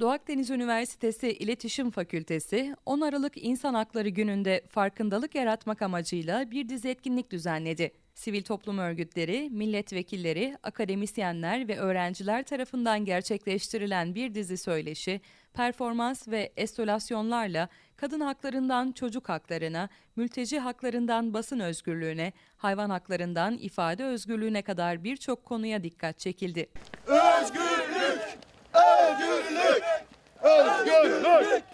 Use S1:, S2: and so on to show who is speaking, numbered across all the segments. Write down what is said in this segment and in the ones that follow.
S1: Doğu Akdeniz Üniversitesi İletişim Fakültesi 10 Aralık İnsan Hakları Günü'nde farkındalık yaratmak amacıyla bir dizi etkinlik düzenledi. Sivil toplum örgütleri, milletvekilleri, akademisyenler ve öğrenciler tarafından gerçekleştirilen bir dizi söyleşi, performans ve estolasyonlarla kadın haklarından çocuk haklarına, mülteci haklarından basın özgürlüğüne, hayvan haklarından ifade özgürlüğüne kadar birçok konuya dikkat çekildi.
S2: Özgürlük! Özgürlük! Özgürlük!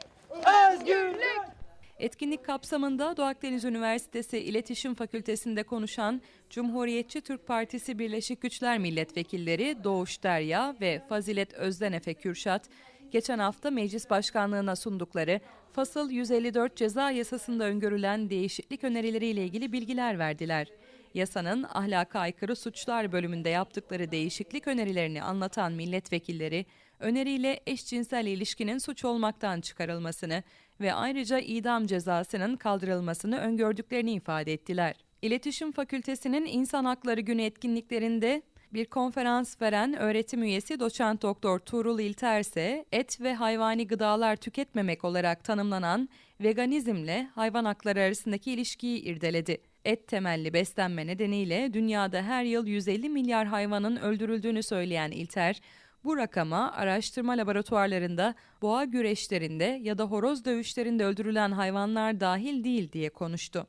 S1: Etkinlik kapsamında Doğu Akdeniz Üniversitesi İletişim Fakültesinde konuşan Cumhuriyetçi Türk Partisi Birleşik Güçler Milletvekilleri Doğuş Derya ve Fazilet Özdenefe Kürşat, geçen hafta meclis başkanlığına sundukları Fasıl 154 ceza yasasında öngörülen değişiklik önerileriyle ilgili bilgiler verdiler. Yasanın ahlaka aykırı suçlar bölümünde yaptıkları değişiklik önerilerini anlatan milletvekilleri, öneriyle eşcinsel ilişkinin suç olmaktan çıkarılmasını ve ayrıca idam cezasının kaldırılmasını öngördüklerini ifade ettiler. İletişim Fakültesinin İnsan Hakları Günü etkinliklerinde bir konferans veren öğretim üyesi doçent doktor Tuğrul İlter ise et ve hayvani gıdalar tüketmemek olarak tanımlanan veganizmle hayvan hakları arasındaki ilişkiyi irdeledi. Et temelli beslenme nedeniyle dünyada her yıl 150 milyar hayvanın öldürüldüğünü söyleyen İlter, bu rakama araştırma laboratuvarlarında boğa güreşlerinde ya da horoz dövüşlerinde öldürülen hayvanlar dahil değil diye konuştu.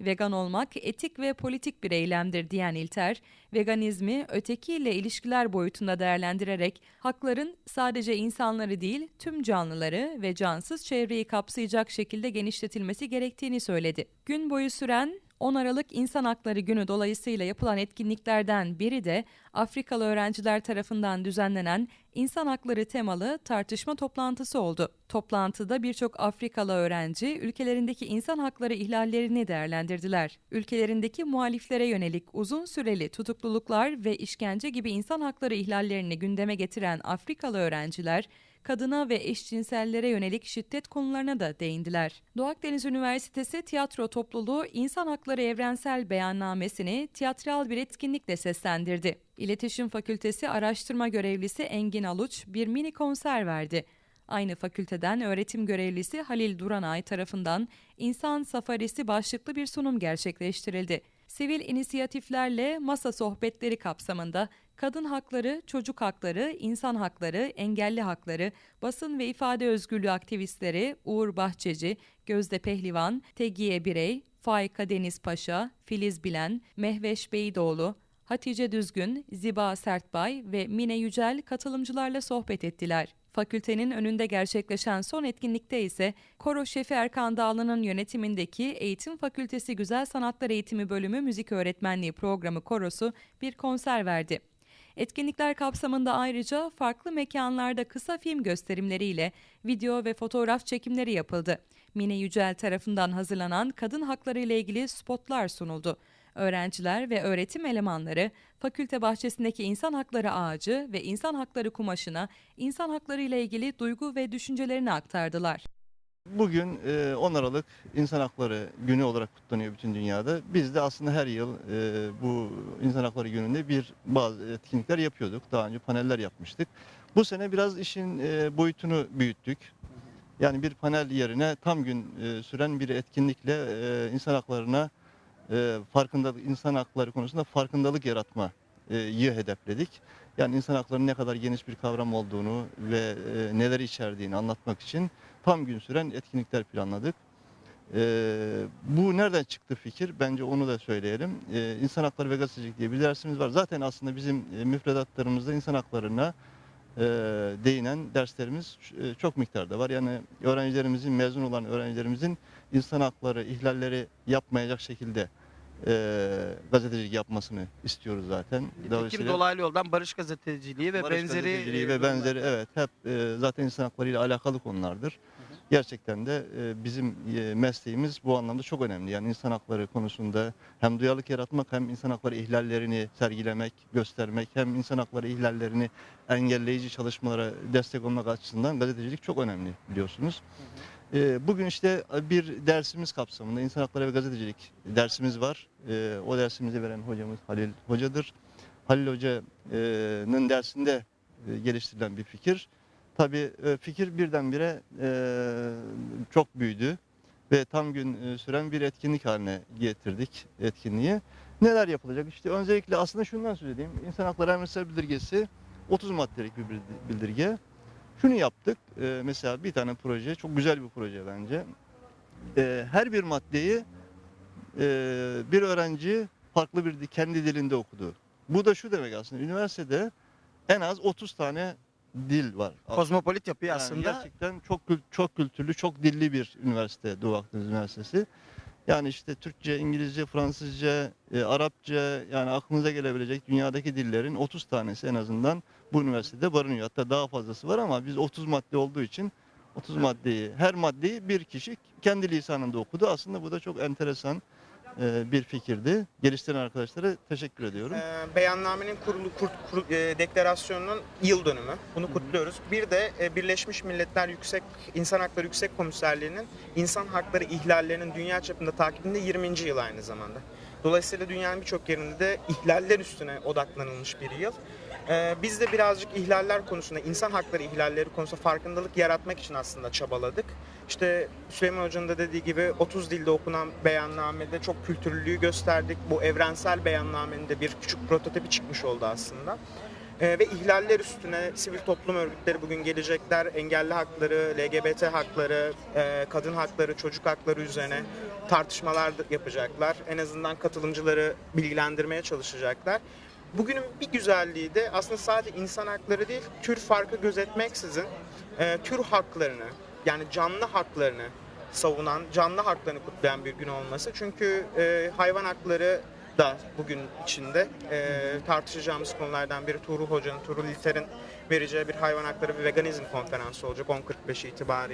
S1: Vegan olmak etik ve politik bir eylemdir diyen İlter, veganizmi ötekiyle ilişkiler boyutunda değerlendirerek hakların sadece insanları değil tüm canlıları ve cansız çevreyi kapsayacak şekilde genişletilmesi gerektiğini söyledi. Gün boyu süren 10 Aralık İnsan Hakları Günü dolayısıyla yapılan etkinliklerden biri de Afrikalı öğrenciler tarafından düzenlenen İnsan Hakları temalı tartışma toplantısı oldu. Toplantıda birçok Afrikalı öğrenci ülkelerindeki insan hakları ihlallerini değerlendirdiler. Ülkelerindeki muhaliflere yönelik uzun süreli tutukluluklar ve işkence gibi insan hakları ihlallerini gündeme getiren Afrikalı öğrenciler kadına ve eşcinsellere yönelik şiddet konularına da değindiler. Doğu Akdeniz Üniversitesi Tiyatro Topluluğu İnsan Hakları Evrensel Beyannamesini tiyatral bir etkinlikle seslendirdi. İletişim Fakültesi araştırma görevlisi Engin Aluç bir mini konser verdi. Aynı fakülteden öğretim görevlisi Halil Duranay tarafından İnsan Safarisi başlıklı bir sunum gerçekleştirildi. Sivil inisiyatiflerle masa sohbetleri kapsamında kadın hakları, çocuk hakları, insan hakları, engelli hakları, basın ve ifade özgürlüğü aktivistleri Uğur Bahçeci, Gözde Pehlivan, Tegiye Birey, Faika Deniz Paşa, Filiz Bilen, Mehveş Beydoğlu, Hatice Düzgün, Ziba Sertbay ve Mine Yücel katılımcılarla sohbet ettiler. Fakültenin önünde gerçekleşen son etkinlikte ise Koro Şefi Erkan Dağlı'nın yönetimindeki Eğitim Fakültesi Güzel Sanatlar Eğitimi Bölümü Müzik Öğretmenliği Programı Korosu bir konser verdi. Etkinlikler kapsamında ayrıca farklı mekanlarda kısa film gösterimleriyle video ve fotoğraf çekimleri yapıldı. Mine Yücel tarafından hazırlanan kadın hakları ile ilgili spotlar sunuldu. Öğrenciler ve öğretim elemanları fakülte bahçesindeki insan hakları ağacı ve insan hakları kumaşına insan hakları ile ilgili duygu ve düşüncelerini aktardılar.
S3: Bugün e, 10 Aralık İnsan Hakları Günü olarak kutlanıyor bütün dünyada. Biz de aslında her yıl e, bu İnsan Hakları Günü'nde bir bazı etkinlikler yapıyorduk. Daha önce paneller yapmıştık. Bu sene biraz işin e, boyutunu büyüttük. Yani bir panel yerine tam gün e, süren bir etkinlikle e, insan haklarına e, farkındalık, insan hakları konusunda farkındalık yaratmayı hedefledik. Yani insan haklarının ne kadar geniş bir kavram olduğunu ve e, neler içerdiğini anlatmak için tam gün süren etkinlikler planladık. E, bu nereden çıktı fikir? Bence onu da söyleyelim. E, insan hakları ve gazetecilik diye bir dersimiz var. Zaten aslında bizim e, müfredatlarımızda insan haklarına e, değinen derslerimiz e, çok miktarda var. Yani öğrencilerimizin, mezun olan öğrencilerimizin insan hakları ihlalleri yapmayacak şekilde e, gazetecilik yapmasını istiyoruz zaten.
S4: Nitekim dolaylı yoldan barış gazeteciliği ve
S3: barış
S4: benzeri
S3: gazeteciliği ve benzeri evet hep e, zaten insan haklarıyla alakalı konulardır. Gerçekten de e, bizim e, mesleğimiz bu anlamda çok önemli. Yani insan hakları konusunda hem duyarlılık yaratmak hem insan hakları ihlallerini sergilemek, göstermek hem insan hakları ihlallerini engelleyici çalışmalara destek olmak açısından gazetecilik çok önemli biliyorsunuz. E, Bugün işte bir dersimiz kapsamında insan hakları ve gazetecilik dersimiz var. O dersimizi veren hocamız Halil Hoca'dır. Halil Hoca'nın dersinde geliştirilen bir fikir. Tabii e, fikir birdenbire e, çok büyüdü ve tam gün e, süren bir etkinlik haline getirdik etkinliği. Neler yapılacak? İşte öncelikle aslında şundan söz edeyim. İnsan Hakları Evrensel Bildirgesi 30 maddelik bir bildi- bildirge. Şunu yaptık. mesela bir tane proje, çok güzel bir proje bence. Her bir maddeyi bir öğrenci farklı bir di- kendi dilinde okudu. Bu da şu demek aslında. Üniversitede en az 30 tane dil var.
S4: Kozmopolit yapıyor
S3: Yani
S4: aslında.
S3: gerçekten çok çok kültürlü, çok dilli bir üniversite Doğu Akdeniz Üniversitesi. Yani işte Türkçe, İngilizce, Fransızca, e, Arapça yani aklınıza gelebilecek dünyadaki dillerin 30 tanesi en azından bu üniversitede barınıyor. Hatta daha fazlası var ama biz 30 madde olduğu için 30 maddeyi, her maddeyi bir kişi kendi lisanında okudu. Aslında bu da çok enteresan e, bir fikirdi. Geliştiren arkadaşlara teşekkür ediyorum.
S5: Ee, beyannamenin kurulu kur, kur- e, deklarasyonunun yıl dönümü. Bunu kutluyoruz. Bir de e, Birleşmiş Milletler Yüksek İnsan Hakları Yüksek Komiserliği'nin insan hakları ihlallerinin dünya çapında takibinde 20. yıl aynı zamanda. Dolayısıyla dünyanın birçok yerinde de ihlaller üstüne odaklanılmış bir yıl. Ee, biz de birazcık ihlaller konusunda, insan hakları ihlalleri konusunda farkındalık yaratmak için aslında çabaladık. İşte Süleyman Hoca'nın da dediği gibi 30 dilde okunan beyannamede çok kültürlülüğü gösterdik. Bu evrensel beyannamenin de bir küçük prototipi çıkmış oldu aslında. Ee, ve ihlaller üstüne sivil toplum örgütleri bugün gelecekler. Engelli hakları, LGBT hakları, e, kadın hakları, çocuk hakları üzerine tartışmalar yapacaklar. En azından katılımcıları bilgilendirmeye çalışacaklar. Bugünün bir güzelliği de aslında sadece insan hakları değil, tür farkı gözetmeksizin e, tür haklarını yani canlı haklarını savunan, canlı haklarını kutlayan bir gün olması. Çünkü e, hayvan hakları da bugün içinde e, tartışacağımız konulardan biri Tuğrul Hoca'nın, Tuğrul İlter'in vereceği bir hayvan hakları ve veganizm konferansı olacak 10.45 itibariyle.